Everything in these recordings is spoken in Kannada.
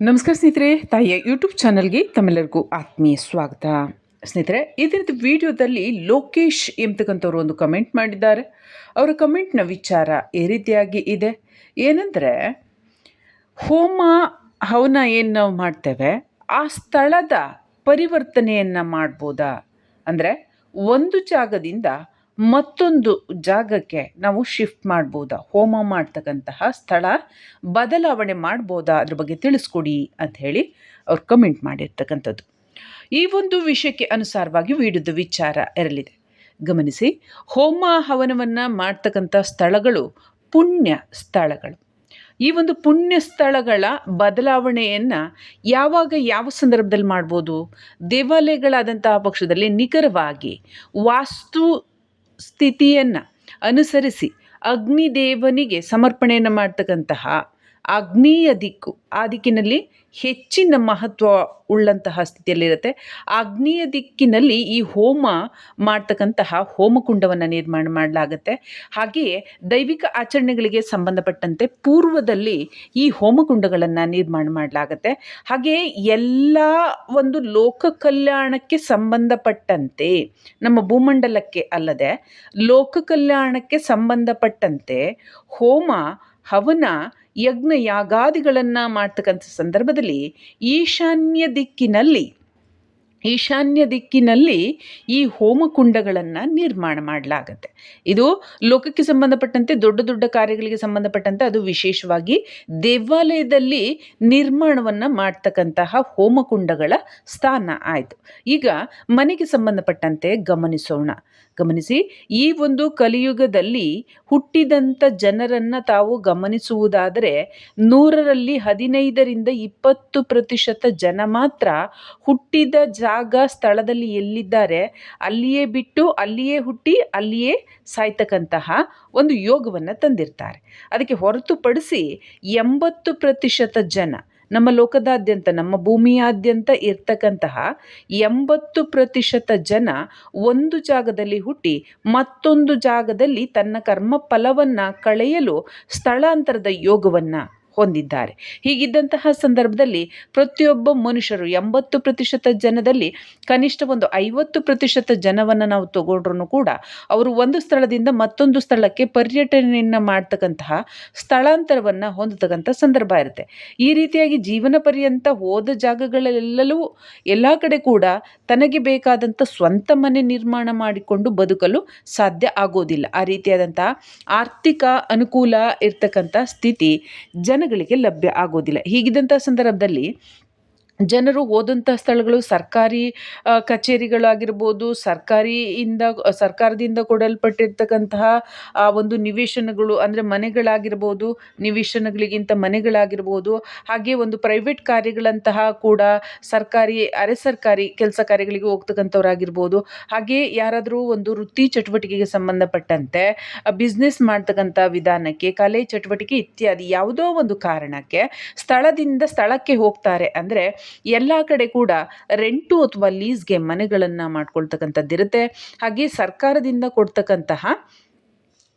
ನಮಸ್ಕಾರ ಸ್ನೇಹಿತರೆ, ತಾಯಿಯ ಯೂಟ್ಯೂಬ್ ಚಾನಲ್ಗೆ ತಮ್ಮೆಲ್ಲರಿಗೂ ಆತ್ಮೀಯ ಸ್ವಾಗತ. ಸ್ನೇಹಿತರೆ ಇದರದ ವಿಡಿಯೋದಲ್ಲಿ ಲೋಕೇಶ್ ಎಂಬತಕ್ಕಂಥವ್ರು ಒಂದು ಕಮೆಂಟ್ ಮಾಡಿದ್ದಾರೆ. ಅವರ ಕಮೆಂಟ್ನ ವಿಚಾರ ಈ ರೀತಿಯಾಗಿ ಇದೆ. ಏನಂದರೆ, ಹೋಮ ಹವನ ಏನು ನಾವು ಮಾಡ್ತೇವೆ? ಆ ಸ್ಥಳದ ಪರಿವರ್ತನೆಯನ್ನು ಮಾಡ್ಬೋದಾ? ಅಂದರೆ, ಒಂದು ಜಾಗದಿಂದ ಮತ್ತೊಂದು ಜಾಗಕ್ಕೆ ನಾವು ಶಿಫ್ಟ್ ಮಾಡ್ಬೋದಾ? ಹೋಮ ಮಾಡ್ತಕ್ಕಂತಹ ಸ್ಥಳ ಬದಲಾವಣೆ ಮಾಡ್ಬೋದಾ? ಅದ್ರ ಬಗ್ಗೆ ತಿಳಿಸ್ಕೊಡಿ ಅಂತ ಹೇಳಿ ಅವ್ರು ಕಮೆಂಟ್ ಮಾಡಿರ್ತಕ್ಕಂಥದ್ದು. ಈ ಒಂದು ವಿಷಯಕ್ಕೆ ಅನುಸಾರವಾಗಿ ವಿಡಿಯೋದ ವಿಚಾರ ಇರಲಿದೆ ಗಮನಿಸಿ, ಹೋಮ ಹವನವನ್ನು ಮಾಡ್ತಕ್ಕಂಥ ಸ್ಥಳಗಳು ಪುಣ್ಯ ಸ್ಥಳಗಳು. ಈ ಒಂದು ಪುಣ್ಯ ಸ್ಥಳಗಳ ಬದಲಾವಣೆಯನ್ನು ಯಾವಾಗ ಯಾವ ಸಂದರ್ಭದಲ್ಲಿ ಮಾಡ್ಬೋದು? ದೇವಾಲಯಗಳಾದಂತಹ ಪಕ್ಷದಲ್ಲಿ ನಿಖರವಾಗಿ ವಾಸ್ತು ಸ್ಥಿತಿಯನ್ನು ಅನುಸರಿಸಿ ಅಗ್ನಿದೇವನಿಗೆ ಸಮರ್ಪಣೆಯನ್ನು ಮಾಡ್ತಕ್ಕಂತಹ ಆಗ್ನೇಯ ದಿಕ್ಕು. ಆ ದಿಕ್ಕಿನಲ್ಲಿ ಹೆಚ್ಚಿನ ಮಹತ್ವ ಉಳ್ಳಂತಹ ಸ್ಥಿತಿಯಲ್ಲಿರುತ್ತೆ. ಆಗ್ನೇಯ ದಿಕ್ಕಿನಲ್ಲಿ ಈ ಹೋಮ ಮಾಡ್ತಕ್ಕಂತಹ ಹೋಮಕುಂಡವನ್ನು ನಿರ್ಮಾಣ ಮಾಡಲಾಗುತ್ತೆ. ಹಾಗೆಯೇ ದೈವಿಕ ಆಚರಣೆಗಳಿಗೆ ಸಂಬಂಧಪಟ್ಟಂತೆ ಪೂರ್ವದಲ್ಲಿ ಈ ಹೋಮಕುಂಡಗಳನ್ನು ನಿರ್ಮಾಣ ಮಾಡಲಾಗುತ್ತೆ. ಹಾಗೆಯೇ ಎಲ್ಲ ಒಂದು ಲೋಕ ಕಲ್ಯಾಣಕ್ಕೆ ಸಂಬಂಧಪಟ್ಟಂತೆ, ನಮ್ಮ ಭೂಮಂಡಲಕ್ಕೆ ಅಲ್ಲದೆ ಲೋಕ ಕಲ್ಯಾಣಕ್ಕೆ ಸಂಬಂಧಪಟ್ಟಂತೆ ಹೋಮ, ಹವನ ಯಜ್ಞ ಯಾಗಾದಿಗಳನ್ನು ಮಾಡ್ತಕ್ಕಂಥ ಸಂದರ್ಭದಲ್ಲಿ ಈಶಾನ್ಯ ದಿಕ್ಕಿನಲ್ಲಿ ಈಶಾನ್ಯ ದಿಕ್ಕಿನಲ್ಲಿ ಈ ಹೋಮಕುಂಡಗಳನ್ನು ನಿರ್ಮಾಣ ಮಾಡಲಾಗತ್ತೆ. ಇದು ಲೋಕಕ್ಕೆ ಸಂಬಂಧಪಟ್ಟಂತೆ, ದೊಡ್ಡ ದೊಡ್ಡ ಕಾರ್ಯಗಳಿಗೆ ಸಂಬಂಧಪಟ್ಟಂತೆ ಅದು ವಿಶೇಷವಾಗಿ ದೇವಾಲಯದಲ್ಲಿ ನಿರ್ಮಾಣವನ್ನು ಮಾಡ್ತಕ್ಕಂತಹ ಹೋಮಕುಂಡಗಳ ಸ್ಥಾನ ಆಯಿತು. ಈಗ ಮನೆಗೆ ಸಂಬಂಧಪಟ್ಟಂತೆ ಗಮನಿಸೋಣ. ಗಮನಿಸಿ, ಈ ಒಂದು ಕಲಿಯುಗದಲ್ಲಿ ಹುಟ್ಟಿದಂಥ ಜನರನ್ನು ತಾವು ಗಮನಿಸುವುದಾದರೆ, ನೂರರಲ್ಲಿ ಹದಿನೈದರಿಂದ ಇಪ್ಪತ್ತು ಪ್ರತಿಶತ ಜನ ಮಾತ್ರ ಹುಟ್ಟಿದ ಜಾಗ ಸ್ಥಳದಲ್ಲಿ ಎಲ್ಲಿದ್ದಾರೆ ಅಲ್ಲಿಯೇ ಬಿಟ್ಟು ಅಲ್ಲಿಯೇ ಹುಟ್ಟಿ ಅಲ್ಲಿಯೇ ಸಾಯ್ತಕ್ಕಂತಹ ಒಂದು ಯೋಗವನ್ನು ತಂದಿರ್ತಾರೆ. ಅದಕ್ಕೆ ಹೊರತುಪಡಿಸಿ ಎಂಬತ್ತು ಪ್ರತಿಶತ ಜನ ನಮ್ಮ ಲೋಕದಾದ್ಯಂತ, ನಮ್ಮ ಭೂಮಿಯಾದ್ಯಂತ ಇರ್ತಕ್ಕಂತಹ ಎಂಬತ್ತು ಪ್ರತಿಶತ ಜನ ಒಂದು ಜಾಗದಲ್ಲಿ ಹುಟ್ಟಿ ಮತ್ತೊಂದು ಜಾಗದಲ್ಲಿ ತನ್ನ ಕರ್ಮ ಫಲವನ್ನು ಕಳೆಯಲು ಸ್ಥಳಾಂತರದ ಯೋಗವನ್ನು ಹೊಂದಿದ್ದಾರೆ. ಹೀಗಿದ್ದಂತಹ ಸಂದರ್ಭದಲ್ಲಿ ಪ್ರತಿಯೊಬ್ಬ ಮನುಷ್ಯರು ಎಂಬತ್ತು ಪ್ರತಿಶತ ಜನದಲ್ಲಿ ಕನಿಷ್ಠ ಒಂದು ಐವತ್ತು ಪ್ರತಿಶತ ಜನವನ್ನು ನಾವು ತಗೊಂಡ್ರು ಕೂಡ ಅವರು ಒಂದು ಸ್ಥಳದಿಂದ ಮತ್ತೊಂದು ಸ್ಥಳಕ್ಕೆ ಪರ್ಯಟನೆಯನ್ನು ಮಾಡ್ತಕ್ಕಂತಹ ಸ್ಥಳಾಂತರವನ್ನು ಹೊಂದತಕ್ಕಂಥ ಸಂದರ್ಭ ಇರುತ್ತೆ. ಈ ರೀತಿಯಾಗಿ ಜೀವನ ಪರ್ಯಂತ ಹೋದ ಜಾಗಗಳಲ್ಲೆಲ್ಲೂ ಎಲ್ಲ ಕಡೆ ಕೂಡ ತನಗೆ ಬೇಕಾದಂಥ ಸ್ವಂತ ಮನೆ ನಿರ್ಮಾಣ ಮಾಡಿಕೊಂಡು ಬದುಕಲು ಸಾಧ್ಯ ಆಗೋದಿಲ್ಲ. ಆ ರೀತಿಯಾದಂಥ ಆರ್ಥಿಕ ಅನುಕೂಲ ಇರ್ತಕ್ಕಂಥ ಸ್ಥಿತಿ ಜನಗಳಿಗೆ ಲಭ್ಯ ಆಗೋದಿಲ್ಲ ಹೀಗಿದ್ದಂಥ ಸಂದರ್ಭದಲ್ಲಿ ಜನರು ಹೋದಂಥ ಸ್ಥಳಗಳು ಸರ್ಕಾರಿ ಕಚೇರಿಗಳಾಗಿರ್ಬೋದು, ಸರ್ಕಾರಿಯಿಂದ, ಸರ್ಕಾರದಿಂದ ಕೊಡಲ್ಪಟ್ಟಿರ್ತಕ್ಕಂತಹ, ಆ, ಒಂದು ನಿವೇಶನಗಳು ಅಂದರೆ ಮನೆಗಳಾಗಿರ್ಬೋದು, ನಿವೇಶನಗಳಿಗಿಂತ ಮನೆಗಳಾಗಿರ್ಬೋದು, ಹಾಗೆ ಒಂದು ಪ್ರೈವೇಟ್ ಕಾರ್ಯಗಳಂತಹ ಕೂಡ ಸರ್ಕಾರಿ, ಅರೆ ಸರ್ಕಾರಿ ಕೆಲಸ ಕಾರ್ಯಗಳಿಗೆ ಹೋಗ್ತಕ್ಕಂಥವ್ರಾಗಿರ್ಬೋದು. ಹಾಗೆ ಯಾರಾದರೂ ಒಂದು ವೃತ್ತಿ ಚಟುವಟಿಕೆಗೆ ಸಂಬಂಧಪಟ್ಟಂತೆ ಬಿಸ್ನೆಸ್ ಮಾಡ್ತಕ್ಕಂಥ ವಿಧಾನಕ್ಕೆ, ಕಲೆ ಚಟುವಟಿಕೆ ಇತ್ಯಾದಿ ಯಾವುದೋ ಒಂದು ಕಾರಣಕ್ಕೆ ಸ್ಥಳದಿಂದ ಸ್ಥಳಕ್ಕೆ ಹೋಗ್ತಾರೆ. ಅಂದರೆ ಎಲ್ಲ ಕಡೆ ಕೂಡ ರೆಂಟು ಅಥವಾ ಲೀಸ್ಗೆ ಮನೆಗಳನ್ನು ಮಾಡ್ಕೊಳ್ತಕ್ಕಂಥದ್ದಿರುತ್ತೆ. ಹಾಗೆ ಸರ್ಕಾರದಿಂದ ಕೊಡ್ತಕ್ಕಂತಹ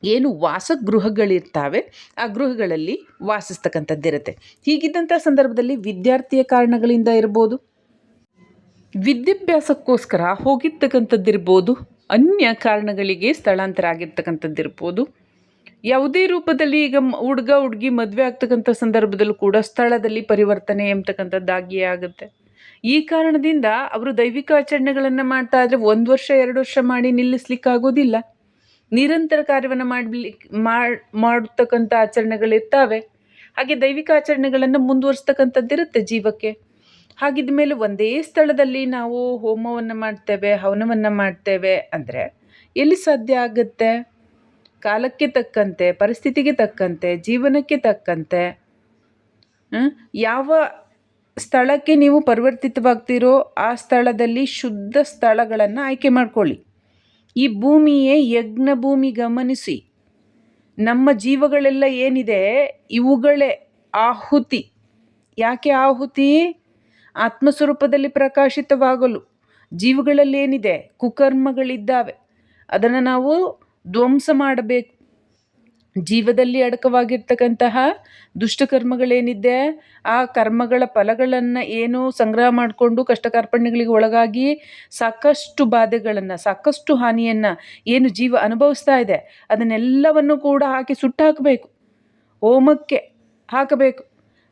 ಏನು ವಾಸಗೃಹಗಳಿರ್ತಾವೆ, ಆ ಗೃಹಗಳಲ್ಲಿ ವಾಸಿಸ್ತಕ್ಕಂಥದ್ದಿರುತ್ತೆ. ಹೀಗಿದ್ದಂಥ ಸಂದರ್ಭದಲ್ಲಿ ವಿದ್ಯಾರ್ಥಿಯ ಕಾರಣಗಳಿಂದ ಇರ್ಬೋದು? ವಿದ್ಯಾಭ್ಯಾಸಕ್ಕೋಸ್ಕರ ಹೋಗಿರ್ತಕ್ಕಂಥದ್ದಿರ್ಬೋದು? ಅನ್ಯ ಕಾರಣಗಳಿಗೆ ಸ್ಥಳಾಂತರ ಆಗಿರ್ತಕ್ಕಂಥದ್ದಿರ್ಬೋದು ಯಾವುದೇ ರೂಪದಲ್ಲಿ ಈಗ ಹುಡುಗ, ಹುಡುಗಿ ಮದುವೆ ಆಗ್ತಕ್ಕಂಥ ಸಂದರ್ಭದಲ್ಲೂ ಕೂಡ ಸ್ಥಳದಲ್ಲಿ ಪರಿವರ್ತನೆ ಎಂಬತಕ್ಕಂಥದ್ದಾಗಿಯೇ ಆಗುತ್ತೆ. ಈ ಕಾರಣದಿಂದ ಅವರು ದೈವಿಕ ಆಚರಣೆಗಳನ್ನು ಮಾಡ್ತಾ ಇದ್ರೆ ಒಂದು ವರ್ಷ, ಎರಡು ವರ್ಷ ಮಾಡಿ ನಿಲ್ಲಿಸ್ಲಿಕ್ಕಾಗೋದಿಲ್ಲ. ನಿರಂತರ ಕಾರ್ಯವನ್ನು ಮಾಡಲಿಕ್ಕೆ ಮಾಡತಕ್ಕಂಥ ಆಚರಣೆಗಳಿರ್ತಾವೆ. ಹಾಗೆ ದೈವಿಕ ಆಚರಣೆಗಳನ್ನು ಮುಂದುವರಿಸ್ತಕ್ಕಂಥದ್ದಿರುತ್ತೆ ಜೀವಕ್ಕೆ. ಹಾಗಿದ ಮೇಲೆ ಒಂದೇ ಸ್ಥಳದಲ್ಲಿ ನಾವು ಹೋಮವನ್ನು ಮಾಡ್ತೇವೆ, ಹವನವನ್ನು ಮಾಡ್ತೇವೆ ಅಂದರೆ ಎಲ್ಲಿ ಸಾಧ್ಯ ಆಗುತ್ತೆ? ಕಾಲಕ್ಕೆ ತಕ್ಕಂತೆ, ಪರಿಸ್ಥಿತಿಗೆ ತಕ್ಕಂತೆ, ಜೀವನಕ್ಕೆ ತಕ್ಕಂತೆ ಯಾವ ಸ್ಥಳಕ್ಕೆ ನೀವು ಪರಿವರ್ತಿತವಾಗ್ತಿರೋ ಆ ಸ್ಥಳದಲ್ಲಿ ಶುದ್ಧ ಸ್ಥಳಗಳನ್ನು ಆಯ್ಕೆ ಮಾಡಿಕೊಳ್ಳಿ. ಈ ಭೂಮಿಯೇ ಯಜ್ಞ ಭೂಮಿ ಗಮನಿಸಿ. ನಮ್ಮ ಜೀವಗಳೆಲ್ಲ ಏನಿದೆ? ಇವುಗಳೇ ಆಹುತಿ. ಯಾಕೆ ಆಹುತಿ? ಆತ್ಮಸ್ವರೂಪದಲ್ಲಿ ಪ್ರಕಾಶಿತವಾಗಲು. ಜೀವಗಳಲ್ಲಿ ಏನಿದೆ? ಕುಕರ್ಮಗಳಿದ್ದಾವೆ. ಅದನ್ನು ನಾವು ಧ್ವಂಸ ಮಾಡಬೇಕು. ಜೀವದಲ್ಲಿ ಅಡಕವಾಗಿರ್ತಕ್ಕಂತಹ ದುಷ್ಟಕರ್ಮಗಳೇನಿದೆ ಆ ಕರ್ಮಗಳ ಫಲಗಳನ್ನು ಏನು ಸಂಗ್ರಹ ಮಾಡಿಕೊಂಡು ಕಷ್ಟ ಕಾರ್ಪಣ್ಯಗಳಿಗೆ ಒಳಗಾಗಿ ಸಾಕಷ್ಟು ಬಾಧೆಗಳನ್ನು, ಸಾಕಷ್ಟು ಹಾನಿಯನ್ನು ಏನು ಜೀವ ಅನುಭವಿಸ್ತಾ ಇದೆ, ಅದನ್ನೆಲ್ಲವನ್ನು ಕೂಡ ಹಾಕಿ ಸುಟ್ಟು ಹಾಕಬೇಕು ಹೋಮಕ್ಕೆ ಹಾಕಬೇಕು.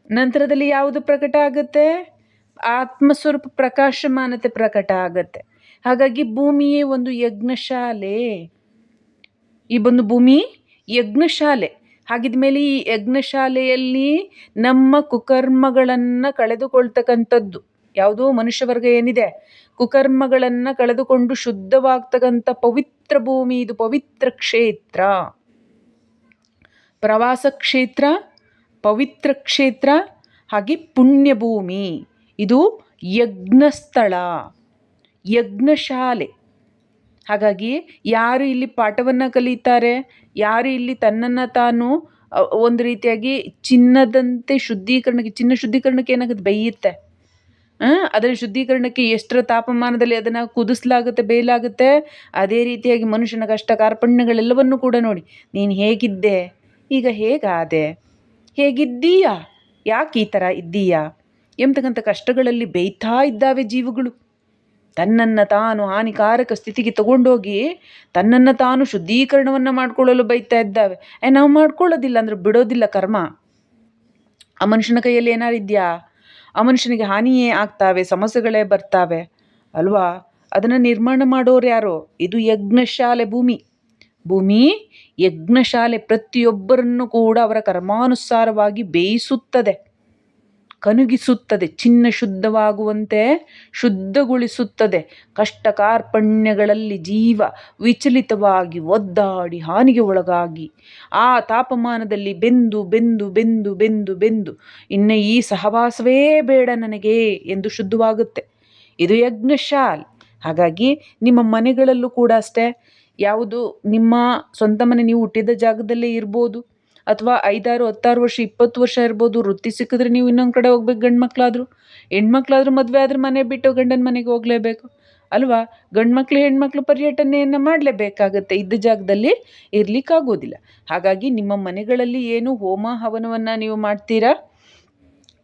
ನಂತರದಲ್ಲಿ ಯಾವುದು ಪ್ರಕಟ ಆಗುತ್ತೆ? ಆತ್ಮಸ್ವರೂಪ ಪ್ರಕಾಶಮಾನತೆ ಪ್ರಕಟ ಆಗುತ್ತೆ. ಹಾಗಾಗಿ ಭೂಮಿಯೇ ಒಂದು ಯಜ್ಞಶಾಲೆ. ಈ ಬಂದು ಭೂಮಿ ಯಜ್ಞಶಾಲೆ. ಹಾಗಿದ ಮೇಲೆ ಈ ಯಜ್ಞಶಾಲೆಯಲ್ಲಿ ನಮ್ಮ ಕುಕರ್ಮಗಳನ್ನು ಕಳೆದುಕೊಳ್ತಕ್ಕಂಥದ್ದು. ಯಾವುದೋ ಮನುಷ್ಯ ವರ್ಗ ಏನಿದೆ. ಕುಕರ್ಮಗಳನ್ನು ಕಳೆದುಕೊಂಡು ಶುದ್ಧವಾಗ್ತಕ್ಕಂಥ ಪವಿತ್ರ ಭೂಮಿ, ಇದು ಪವಿತ್ರ ಕ್ಷೇತ್ರ. ಪ್ರವಾಸ ಕ್ಷೇತ್ರ, ಪವಿತ್ರ ಕ್ಷೇತ್ರ, ಹಾಗೆ ಪುಣ್ಯಭೂಮಿ ಇದು ಯಜ್ಞಸ್ಥಳ. ಯಜ್ಞಶಾಲೆ. ಹಾಗಾಗಿ ಯಾರು ಇಲ್ಲಿ ಪಾಠವನ್ನು ಕಲಿತಾರೆ, ಯಾರು ಇಲ್ಲಿ ತನ್ನನ್ನು ತಾನು ಒಂದು ರೀತಿಯಾಗಿ ಚಿನ್ನದಂತೆ ಶುದ್ಧೀಕರಣಕ್ಕೆ, ಚಿನ್ನ ಶುದ್ಧೀಕರಣಕ್ಕೆ ಏನಾಗುತ್ತೆ? ಬೇಯುತ್ತೆ. ಅದರ ಶುದ್ಧೀಕರಣಕ್ಕೆ ಎಷ್ಟರ ತಾಪಮಾನದಲ್ಲಿ ಅದನ್ನು ಕುದಿಸ್ಲಾಗುತ್ತೆ, ಬೇಯಲಾಗುತ್ತೆ? ಅದೇ ರೀತಿಯಾಗಿ ಮನುಷ್ಯನ ಕಷ್ಟ ಕಾರ್ಪಣ್ಯಗಳೆಲ್ಲವನ್ನು ಕೂಡ ನೋಡಿ. ನೀನು ಹೇಗಿದ್ದೆ? ಈಗ ಹೇಗಾದೆ? ಹೇಗಿದ್ದೀಯಾ? ಯಾಕೆ ಈ ಥರ ಇದ್ದೀಯಾ? ಎಂಬತಕ್ಕಂಥ ಕಷ್ಟಗಳಲ್ಲಿ ಬೇಯ್ತಾ ಇದ್ದಾವೆ ಜೀವಗಳು. ತನ್ನನ್ನು ತಾನು ಹಾನಿಕಾರಕ ಸ್ಥಿತಿಗೆ ತಗೊಂಡೋಗಿ ತನ್ನನ್ನು ತಾನು ಶುದ್ಧೀಕರಣವನ್ನು ಮಾಡಿಕೊಳ್ಳಲು ಬೈತಾ ಇದ್ದಾವೆ. ಏ, ನಾವು ಮಾಡ್ಕೊಳ್ಳೋದಿಲ್ಲ ಅಂದ್ರೆ ಬಿಡೋದಿಲ್ಲ ಕರ್ಮ. ಆ ಮನುಷ್ಯನ ಕೈಯಲ್ಲಿ ಏನಾರು ಇದೆಯಾ? ಆ ಮನುಷ್ಯನಿಗೆ ಹಾನಿಯೇ ಆಗ್ತಾವೆ, ಸಮಸ್ಯೆಗಳೇ ಬರ್ತಾವೆ. ಅಲ್ವಾ? ಅದನ್ನು ನಿರ್ಮಾಣ ಮಾಡೋರು ಯಾರು? ಇದು ಯಜ್ಞಶಾಲೆ ಭೂಮಿ. ಭೂಮಿ ಯಜ್ಞಶಾಲೆ ಪ್ರತಿಯೊಬ್ಬರನ್ನು ಕೂಡ ಅವರ ಕರ್ಮಾನುಸಾರವಾಗಿ ಬೇಯಿಸುತ್ತದೆ. ಕನುಗಿಸುತ್ತದೆ ಚಿನ್ನ ಶುದ್ಧವಾಗುವಂತೆ ಶುದ್ಧಗೊಳಿಸುತ್ತದೆ. ಕಷ್ಟ ಕಾರ್ಪಣ್ಯಗಳಲ್ಲಿ ಜೀವ ವಿಚಲಿತವಾಗಿ ಒದ್ದಾಡಿ ಹಾನಿಗೆ ಒಳಗಾಗಿ. ಆ ತಾಪಮಾನದಲ್ಲಿ ಬೆಂದು ಬೆಂದು ಬೆಂದು ಬೆಂದು ಬೆಂದು, ಇನ್ನು ಈ ಸಹವಾಸವೇ ಬೇಡ ನನಗೆ ಎಂದು ಶುದ್ಧವಾಗುತ್ತೆ. ಇದು ಯಜ್ಞಶಾಲ್. ಹಾಗಾಗಿ ನಿಮ್ಮ ಮನೆಗಳಲ್ಲೂ ಕೂಡ ಅಷ್ಟೇ. ಯಾವುದು ನಿಮ್ಮ ಸ್ವಂತ ಮನೆ, ನೀವು ಹುಟ್ಟಿದ ಜಾಗದಲ್ಲೇ ಇರ್ಬೋದು. ಅಥವಾ ಐದಾರು, ಹತ್ತಾರು ವರ್ಷ, ಇಪ್ಪತ್ತು ವರ್ಷ ಇರ್ಬೋದು, ವೃತ್ತಿ ಸಿಕ್ಕಿದ್ರೆ ನೀವು ಇನ್ನೊಂದು ಕಡೆ ಹೋಗ್ಬೇಕು ಗಂಡು ಮಕ್ಕಳಾದರೂ ಹೆಣ್ಮಕ್ಳಾದ್ರೂ ಮದುವೆ ಆದರೆ ಮನೆ ಬಿಟ್ಟು ಗಂಡನ ಮನೆಗೆ ಹೋಗಲೇಬೇಕು. ಅಲ್ವಾ? ಗಂಡು ಮಕ್ಕಳು ಹೆಣ್ಮಕ್ಳು ಪರ್ಯಟನೆಯನ್ನು ಮಾಡಲೇಬೇಕಾಗತ್ತೆ. ಇದ್ದ ಜಾಗದಲ್ಲಿ ಇರಲಿಕ್ಕಾಗೋದಿಲ್ಲ. ಹಾಗಾಗಿ ನಿಮ್ಮ ಮನೆಗಳಲ್ಲಿ ಏನು ಹೋಮ ಹವನವನ್ನು ನೀವು ಮಾಡ್ತೀರಾ?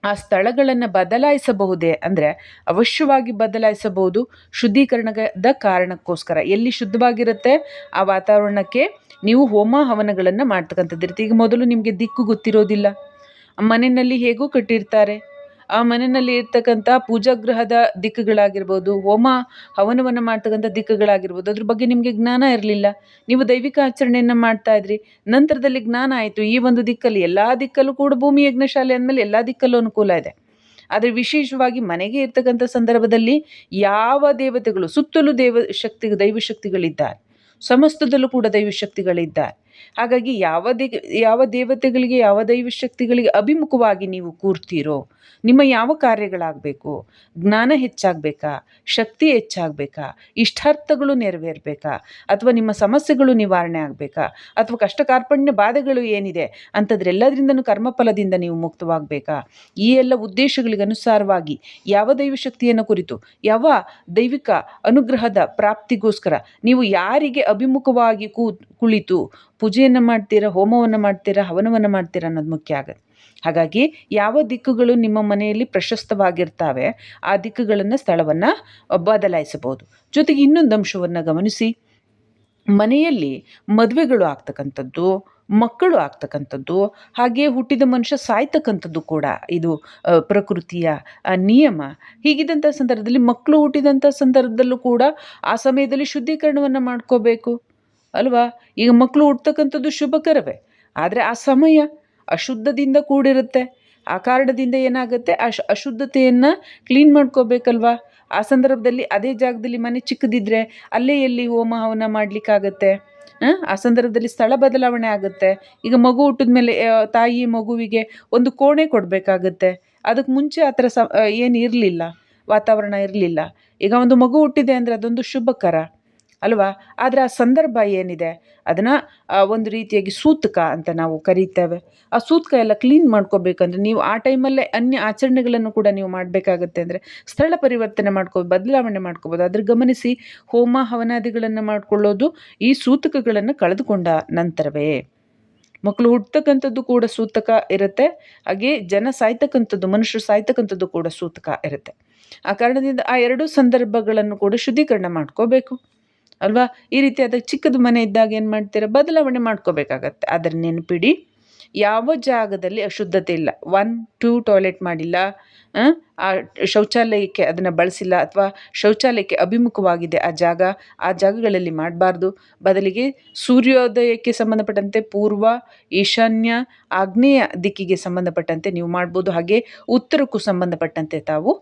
ಆ ಸ್ಥಳಗಳನ್ನು ಬದಲಾಯಿಸಬಹುದೇ? ಅಂದರೆ ಅವಶ್ಯವಾಗಿ ಬದಲಾಯಿಸಬಹುದು ಶುದ್ಧೀಕರಣದ ಕಾರಣಕ್ಕೋಸ್ಕರ. ಎಲ್ಲಿ ಶುದ್ಧವಾಗಿರುತ್ತೆ ಆ ವಾತಾವರಣಕ್ಕೆ ನೀವು ಹೋಮ ಹವನಗಳನ್ನು ಮಾಡ್ತಕ್ಕಂಥದ್ದು ಇರುತ್ತೆ ಈಗ ಮೊದಲು ನಿಮಗೆ ದಿಕ್ಕು ಗೊತ್ತಿರೋದಿಲ್ಲ. ಮನೆಯಲ್ಲಿ ಹೇಗೂ ಕಟ್ಟಿರ್ತಾರೆ. ಆ ಮನೆಯಲ್ಲಿ ಇರ್ತಕ್ಕಂಥ ಪೂಜಾಗೃಹದ ದಿಕ್ಕುಗಳಾಗಿರ್ಬೋದು, ಹೋಮ ಹವನವನ್ನು ಮಾಡ್ತಕ್ಕಂಥ ದಿಕ್ಕುಗಳಾಗಿರ್ಬೋದು, ಅದ್ರ ಬಗ್ಗೆ ನಿಮಗೆ ಜ್ಞಾನ ಇರಲಿಲ್ಲ. ನೀವು ದೈವಿಕ ಆಚರಣೆಯನ್ನು ಮಾಡ್ತಾ ಇದ್ರಿ, ನಂತರದಲ್ಲಿ ಜ್ಞಾನ ಆಯಿತು. ಈ ಒಂದು ದಿಕ್ಕಲ್ಲಿ ಎಲ್ಲ ದಿಕ್ಕಲ್ಲೂ ಕೂಡ ಭೂಮಿ ಯಜ್ಞಶಾಲೆ ಅಂದಮೇಲೆ ಎಲ್ಲ ದಿಕ್ಕಲ್ಲೂ ಅನುಕೂಲ ಇದೆ. ಆದರೆ ವಿಶೇಷವಾಗಿ ಮನೆಗೆ ಇರ್ತಕ್ಕಂಥ ಸಂದರ್ಭದಲ್ಲಿ ಯಾವ ದೇವತೆಗಳು, ಸುತ್ತಲೂ ದೇವ ಶಕ್ತಿ ದೈವಶಕ್ತಿಗಳಿದ್ದಾರೆ ಸಮಸ್ತದಲ್ಲೂ ಕೂಡ ದೈವ ಶಕ್ತಿಗಳಿದ್ದಾರೆ. ಹಾಗಾಗಿ ಯಾವ ದೇ, ಯಾವ ದೇವತೆಗಳಿಗೆ, ಯಾವ ದೈವ ಶಕ್ತಿಗಳಿಗೆ ಅಭಿಮುಖವಾಗಿ ನೀವು ಕೂರ್ತೀರೋ, ನಿಮ್ಮ ಯಾವ ಕಾರ್ಯಗಳಾಗಬೇಕು, ಜ್ಞಾನ ಹೆಚ್ಚಾಗಬೇಕಾ, ಶಕ್ತಿ ಹೆಚ್ಚಾಗಬೇಕಾ, ಇಷ್ಟಾರ್ಥಗಳು ನೆರವೇರಬೇಕಾ, ಅಥವಾ ನಿಮ್ಮ ಸಮಸ್ಯೆಗಳು ನಿವಾರಣೆ ಆಗಬೇಕಾ, ಅಥವಾ ಕಷ್ಟ ಕಾರ್ಪಣ್ಯ ಬಾಧೆಗಳು ಏನಿದೆ ಅಂಥದ್ರೆಲ್ಲದರಿಂದನೂ ಕರ್ಮಫಲದಿಂದ ನೀವು ಮುಕ್ತವಾಗಬೇಕಾ? ಈ ಎಲ್ಲ ಉದ್ದೇಶಗಳಿಗೆ ಅನುಸಾರವಾಗಿ ಯಾವ ದೈವ ಶಕ್ತಿಯನ್ನು ಕುರಿತು, ಯಾವ ದೈವಿಕ ಅನುಗ್ರಹದ ಪ್ರಾಪ್ತಿಗೋಸ್ಕರ ನೀವು ಯಾರಿಗೆ ಅಭಿಮುಖವಾಗಿ ಕೂ ಕುಳಿತು ಪೂಜೆಯನ್ನು ಮಾಡ್ತೀರಾ, ಹೋಮವನ್ನು ಮಾಡ್ತೀರಾ, ಹವನವನ್ನು ಮಾಡ್ತೀರಾ ಅನ್ನೋದು ಮುಖ್ಯ ಆಗುತ್ತೆ. ಹಾಗಾಗಿ ಯಾವ ದಿಕ್ಕುಗಳು ನಿಮ್ಮ ಮನೆಯಲ್ಲಿ ಪ್ರಶಸ್ತವಾಗಿರ್ತಾವೆ, ಆ ದಿಕ್ಕುಗಳನ್ನು ಸ್ಥಳವನ್ನು ಬದಲಾಯಿಸಬಹುದು. ಜೊತೆಗೆ ಇನ್ನೊಂದು ಅಂಶವನ್ನು ಗಮನಿಸಿ. ಮನೆಯಲ್ಲಿ ಮದುವೆಗಳು ಆಗ್ತಕ್ಕಂಥದ್ದು, ಮಕ್ಕಳು ಆಗ್ತಕ್ಕಂಥದ್ದು ಹಾಗೆ ಹುಟ್ಟಿದ ಮನುಷ್ಯ ಸಾಯ್ತಕ್ಕಂಥದ್ದು ಕೂಡ ಇದು ಪ್ರಕೃತಿಯ ನಿಯಮ. ಹೀಗಿದ್ದಂಥ ಸಂದರ್ಭದಲ್ಲಿ ಮಕ್ಕಳು ಹುಟ್ಟಿದಂಥ ಸಂದರ್ಭದಲ್ಲೂ ಕೂಡ ಆ ಸಮಯದಲ್ಲಿ ಶುದ್ಧೀಕರಣವನ್ನು ಮಾಡ್ಕೋಬೇಕು. ಅಲ್ವಾ? ಈಗ ಮಕ್ಕಳು ಹುಟ್ಟತಕ್ಕಂಥದ್ದು ಶುಭಕರವೇ. ಆದರೆ ಆ ಸಮಯ ಅಶುದ್ಧದಿಂದ ಕೂಡಿರುತ್ತೆ. ಆ ಕಾರಣದಿಂದ ಏನಾಗುತ್ತೆ? ಆ ಶ್- ಅಶುದ್ಧತೆಯನ್ನು ಕ್ಲೀನ್ ಮಾಡ್ಕೋಬೇಕಲ್ವಾ? ಆ ಸಂದರ್ಭದಲ್ಲಿ ಅದೇ ಜಾಗದಲ್ಲಿ ಮನೆ ಚಿಕ್ಕದಿದ್ರೆ ಅಲ್ಲೇ ಎಲ್ಲಿ ಹೋಮ ಹವನ ಮಾಡಲಿಕ್ಕಾಗತ್ತೆ? ಆ? ಸಂದರ್ಭದಲ್ಲಿ ಸ್ಥಳ ಬದಲಾವಣೆ ಆಗುತ್ತೆ. ಈಗ ಮಗು ಹುಟ್ಟಿದ ಮೇಲೆ ತಾಯಿ ಮಗುವಿಗೆ ಒಂದು ಕೋಣೆ ಕೊಡಬೇಕಾಗತ್ತೆ. ಅದಕ್ಕೆ ಮುಂಚೆ ಆ ಥರ ಸ ಏನು ಇರಲಿಲ್ಲ. ವಾತಾವರಣ ಇರಲಿಲ್ಲ. ಈಗ ಒಂದು ಮಗು ಹುಟ್ಟಿದೆ ಅಂದರೆ ಅದೊಂದು ಶುಭಕರ. ಅಲ್ವಾ? ಆದರೆ ಆ ಸಂದರ್ಭ ಏನಿದೆ? ಅದನ್ನು ಒಂದು ರೀತಿಯಾಗಿ ಸೂತಕ ಅಂತ ನಾವು ಕರೀತೇವೆ. ಆ ಸೂತಕ ಎಲ್ಲ ಕ್ಲೀನ್ ಮಾಡ್ಕೋಬೇಕಂದ್ರೆ ನೀವು ಆ ಟೈಮಲ್ಲೇ ಅನ್ಯ ಆಚರಣೆಗಳನ್ನು ಕೂಡ ನೀವು ಮಾಡಬೇಕಾಗತ್ತೆ ಅಂದರೆ ಸ್ಥಳ ಪರಿವರ್ತನೆ ಮಾಡ್ಕೋ, ಬದಲಾವಣೆ ಮಾಡ್ಕೋಬೋದು. ಅದ್ರ ಗಮನಿಸಿ, ಹೋಮ ಹವನಾದಿಗಳನ್ನು ಮಾಡಿಕೊಳ್ಳೋದು ಈ ಸೂತಕಗಳನ್ನು ಕಳೆದುಕೊಂಡ ನಂತರವೇ. ಮಕ್ಕಳು ಹುಟ್ಟತಕ್ಕಂಥದ್ದು ಕೂಡ ಸೂತಕ ಇರುತ್ತೆ. ಹಾಗೆ ಜನ ಸಾಯ್ತಕ್ಕಂಥದ್ದು, ಮನುಷ್ಯರು ಸಾಯ್ತಕ್ಕಂಥದ್ದು ಕೂಡ ಸೂತಕ ಇರುತ್ತೆ. ಆ ಕಾರಣದಿಂದ ಆ ಎರಡೂ ಸಂದರ್ಭಗಳನ್ನು ಕೂಡ ಶುದ್ಧೀಕರಣ ಮಾಡ್ಕೋಬೇಕು. ಅಲ್ವಾ? ಈ ರೀತಿಯಾದ ಚಿಕ್ಕದು ಮನೆ ಇದ್ದಾಗ ಏನು ಮಾಡ್ತೀರ? ಬದಲಾವಣೆ ಮಾಡ್ಕೋಬೇಕಾಗತ್ತೆ. ಆದರೆ ನೆನಪಿಡಿ. ಯಾವ ಜಾಗದಲ್ಲಿ ಅಶುದ್ಧತೆ ಇಲ್ಲ. ಒನ್, ಟೂ ಟಾಯ್ಲೆಟ್ ಮಾಡಿಲ್ಲ. ಆ ಶೌಚಾಲಯಕ್ಕೆ ಅದನ್ನು ಬಳಸಿಲ್ಲ ಅಥವಾ ಶೌಚಾಲಯಕ್ಕೆ ಅಭಿಮುಖವಾಗಿದೆ ಆ ಜಾಗ, ಆ ಜಾಗಗಳಲ್ಲಿ ಮಾಡಬಾರ್ದು. ಬದಲಿಗೆ ಸೂರ್ಯೋದಯಕ್ಕೆ ಸಂಬಂಧಪಟ್ಟಂತೆ ಪೂರ್ವ, ಈಶಾನ್ಯ, ಆಗ್ನೇಯ ದಿಕ್ಕಿಗೆ ಸಂಬಂಧಪಟ್ಟಂತೆ ನೀವು ಮಾಡ್ಬೋದು. ಹಾಗೆ ಉತ್ತರಕ್ಕೂ ಸಂಬಂಧಪಟ್ಟಂತೆ ತಾವು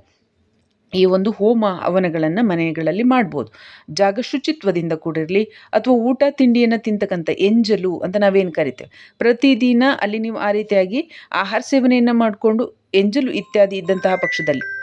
ಈ ಒಂದು ಹೋಮ ಹವನಗಳನ್ನು ಮನೆಗಳಲ್ಲಿ ಮಾಡ್ಬೋದು. ಜಾಗ ಶುಚಿತ್ವದಿಂದ ಕೂಡಿರಲಿ ಅಥವಾ ಊಟ ತಿಂಡಿಯನ್ನು ತಿಂತಕ್ಕಂಥ ಎಂಜಲು ಅಂತ ನಾವೇನು ಕರಿತೇವೆ. ಪ್ರತಿದಿನ ಅಲ್ಲಿ ನೀವು ಆ ರೀತಿಯಾಗಿ ಆಹಾರ ಸೇವನೆಯನ್ನು ಮಾಡಿಕೊಂಡು ಎಂಜಲು ಇತ್ಯಾದಿ ಇದ್ದಂತಹ ಪಕ್ಷದಲ್ಲಿ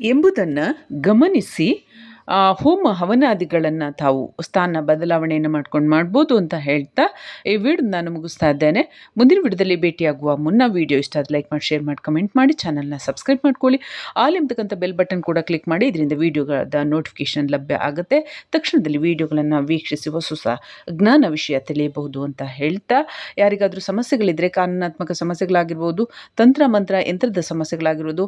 ಎಂಬುದನ್ನು ಗಮನಿಸಿ ಹೋಮ ಹವನಾದಿಗಳನ್ನು ತಾವು ಸ್ಥಾನ ಬದಲಾವಣೆಯನ್ನು ಮಾಡ್ಕೊಂಡು ಮಾಡ್ಬೋದು ಅಂತ ಹೇಳ್ತಾ ಈ ವಿಡಿಯೋ ನಾನು ಮುಗಿಸ್ತಾ ಇದ್ದೇನೆ. ಮುಂದಿನ ವಿಡಿಯೋದಲ್ಲಿ ಭೇಟಿಯಾಗುವ ಮುನ್ನ ವಿಡಿಯೋ ಇಷ್ಟ ಆದ ಲೈಕ್ ಮಾಡಿ, ಶೇರ್ ಮಾಡಿ, ಕಮೆಂಟ್ ಮಾಡಿ, ಚಾನಲ್ನ ಸಬ್ಸ್ಕ್ರೈಬ್ ಮಾಡ್ಕೊಳ್ಳಿ. ಆಲ್ ಎಂಬತಕ್ಕಂಥ ಬೆಲ್ ಬಟನ್ ಕೂಡ ಕ್ಲಿಕ್ ಮಾಡಿ, ಇದರಿಂದ ವಿಡಿಯೋಗಳಾದ ನೋಟಿಫಿಕೇಶನ್ ಲಭ್ಯ ಆಗುತ್ತೆ. ತಕ್ಷಣದಲ್ಲಿ ವಿಡಿಯೋಗಳನ್ನು ವೀಕ್ಷಿಸಿ ಹೊಸ ಹೊಸ ಜ್ಞಾನ ವಿಷಯ ತಿಳಿಯಬಹುದು ಅಂತ ಹೇಳ್ತಾ. ಯಾರಿಗಾದರೂ ಸಮಸ್ಯೆಗಳಿದ್ದರೆ ಕಾನೂನಾತ್ಮಕ ಸಮಸ್ಯೆಗಳಾಗಿರ್ಬೋದು ತಂತ್ರ ಮಂತ್ರ ಯಂತ್ರದ ಸಮಸ್ಯೆಗಳಾಗಿರ್ಬೋದು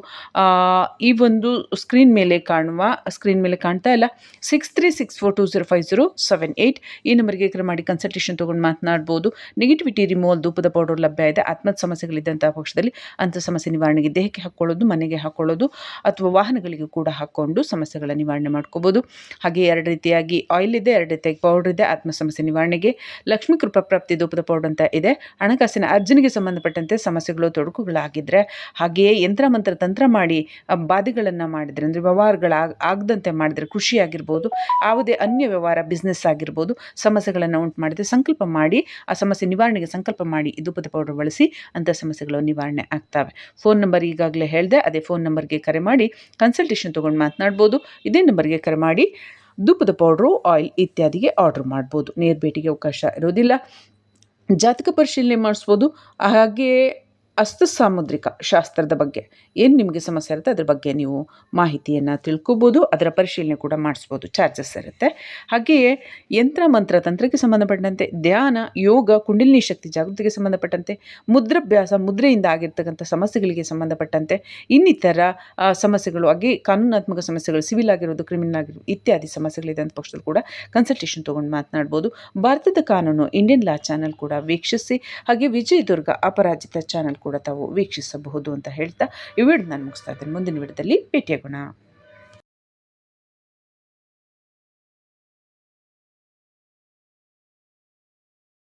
ಈ ಒಂದು ಸ್ಕ್ರೀನ್ ಮೇಲೆ ಕಾಣುವ ಸ್ಕ್ರೀನ್ ಮೇಲೆ ಕಾಣ್ತಾ ಇಲ್ಲ. Six three six four two zero five zero seven eight ಈ ನಂಬರ್ಗೆ ಕರೆ ಮಾಡಿ ಕನ್ಸಲ್ಟೇಷನ್ ತೊಗೊಂಡು ಮಾತನಾಡ್ಬೋದು. ನೆಗೆಟಿವಿಟಿ ರಿಮೂವಲ್ ಧೂಪದ ಪೌಡರ್ ಲಭ್ಯ ಇದೆ. ಆತ್ಮದ ಸಮಸ್ಯೆಗಳಿದ್ದಂಥ ಪಕ್ಷದಲ್ಲಿ ಅಂಥ ಸಮಸ್ಯೆ ನಿವಾರಣೆಗೆ ದೇಹಕ್ಕೆ ಹಾಕ್ಕೊಳ್ಳೋದು ಮನೆಗೆ ಹಾಕ್ಕೊಳ್ಳೋದು ಅಥವಾ ವಾಹನಗಳಿಗೆ ಕೂಡ ಹಾಕ್ಕೊಂಡು ಸಮಸ್ಯೆಗಳ ನಿವಾರಣೆ ಮಾಡ್ಕೋಬೋದು. ಹಾಗೆ ಎರಡು ರೀತಿಯಾಗಿ ಆಯಿಲ್ ಇದೆ, ಎರಡು ರೀತಿಯಾಗಿ ಪೌಡರ್ ಇದೆ. ಆತ್ಮ ಸಮಸ್ಯೆ ನಿವಾರಣೆಗೆ ಲಕ್ಷ್ಮೀ ಕೃಪಾ ಪ್ರಾಪ್ತಿ ಧೂಪದ ಪೌಡರ್ ಅಂತ ಇದೆ. ಹಣಕಾಸಿನ ಅರ್ಜನೆಗೆ ಸಂಬಂಧಪಟ್ಟಂತೆ ಸಮಸ್ಯೆಗಳು ತೊಡಕುಗಳಾಗಿದ್ದರೆ ಹಾಗೆಯೇ ಯಂತ್ರ, ಮಂತ್ರ, ತಂತ್ರ ಮಾಡಿ ಬಾಧೆಗಳನ್ನು ಮಾಡಿದರೆ, ಅಂದರೆ ವ್ಯವಹಾರಗಳ ಆಗದಂತೆ ಮಾಡಿದರೆ ಕೃಷಿ ಆಗಿರ್ಬೋದು ಯಾವುದೇ ಅನ್ಯ ವ್ಯವಹಾರ ಬಿಸ್ನೆಸ್ ಆಗಿರ್ಬೋದು, ಸಮಸ್ಯೆಗಳನ್ನು ಉಂಟು ಮಾಡಿದರೆ ಸಂಕಲ್ಪ ಮಾಡಿ, ಆ ಸಮಸ್ಯೆ ನಿವಾರಣೆಗೆ ಸಂಕಲ್ಪ ಮಾಡಿ ಧೂಪದ ಪೌಡರ್ ಬಳಸಿ ಅಂಥ ಸಮಸ್ಯೆಗಳು ನಿವಾರಣೆ ಆಗ್ತವೆ. ಫೋನ್ ನಂಬರ್ ಈಗಾಗಲೇ ಹೇಳಿದೆ, ಅದೇ ಫೋನ್ ನಂಬರ್ಗೆ ಕರೆ ಮಾಡಿ ಕನ್ಸಲ್ಟೇಷನ್ ತೊಗೊಂಡು ಮಾತನಾಡ್ಬೋದು, ಇದೇ ನಂಬರ್ಗೆ ಕರೆ ಮಾಡಿ ದುಪ್ಪದ ಪೌಡ್ರು ಆಯಿಲ್ ಇತ್ಯಾದಿಗೆ ಆರ್ಡ್ರ್ ಮಾಡ್ಬೋದು. ನೇರ ಭೇಟಿಗೆ ಅವಕಾಶ ಇರೋದಿಲ್ಲ ಜಾತಕ ಪರಿಶೀಲನೆ ಮಾಡಿಸ್ಬೋದು. ಹಾಗೆಯೇ ಅಸ್ತು ಸಾಮುದ್ರಿಕ ಶಾಸ್ತ್ರದ ಬಗ್ಗೆ. ಏನು ನಿಮಗೆ ಸಮಸ್ಯೆ ಇರುತ್ತೆ? ಅದ್ರ ಬಗ್ಗೆ ನೀವು ಮಾಹಿತಿಯನ್ನು ತಿಳ್ಕೊಬೋದು. ಅದರ ಪರಿಶೀಲನೆ ಕೂಡ ಮಾಡಿಸ್ಬೋದು. ಚಾರ್ಜಸ್ ಇರುತ್ತೆ. ಹಾಗೆಯೇ ಯಂತ್ರ, ಮಂತ್ರ, ತಂತ್ರಕ್ಕೆ ಸಂಬಂಧಪಟ್ಟಂತೆ ಧ್ಯಾನ, ಯೋಗ, ಕುಂಡಲಿನಿ ಶಕ್ತಿ, ಜಾಗೃತಿಗೆ ಸಂಬಂಧಪಟ್ಟಂತೆ ಮುದ್ರಾಭ್ಯಾಸ, ಮುದ್ರೆಯಿಂದ ಆಗಿರ್ತಕ್ಕಂಥ ಸಮಸ್ಯೆಗಳಿಗೆ ಸಂಬಂಧಪಟ್ಟಂತೆ ಇನ್ನಿತರ ಸಮಸ್ಯೆಗಳು, ಹಾಗೆ ಕಾನೂನಾತ್ಮಕ ಸಮಸ್ಯೆಗಳು, ಸಿವಿಲ್ ಆಗಿರೋದು ಕ್ರಿಮಿನಲ್ ಆಗಿರೋದು ಇತ್ಯಾದಿ ಸಮಸ್ಯೆಗಳಿದೆ ಅಂತ ಪಕ್ಷದಲ್ಲಿ ಕೂಡ ಕನ್ಸಲ್ಟೇಷನ್ ತೊಗೊಂಡು ಮಾತನಾಡ್ಬೋದು. ಭಾರತದ ಕಾನೂನು ಇಂಡಿಯನ್ ಲಾ ಚಾನಲ್ ಕೂಡ ವೀಕ್ಷಿಸಿ. ಹಾಗೆ ವಿಜಯದುರ್ಗ ಅಪರಾಜಿತ ಚಾನಲ್ ಕೂಡ ತಾವು ವೀಕ್ಷಿಸಬಹುದು ಅಂತ ಹೇಳ್ತಾ ಈ ವಿಡಿಯೋ ನಾನು ಮುಗಿಸ್ತಾ ಇದ್ದೇನೆ. ಮುಂದಿನ ವಿಡಿಯೋದಲ್ಲಿ ಭೇಟಿಯಾಗೋಣ.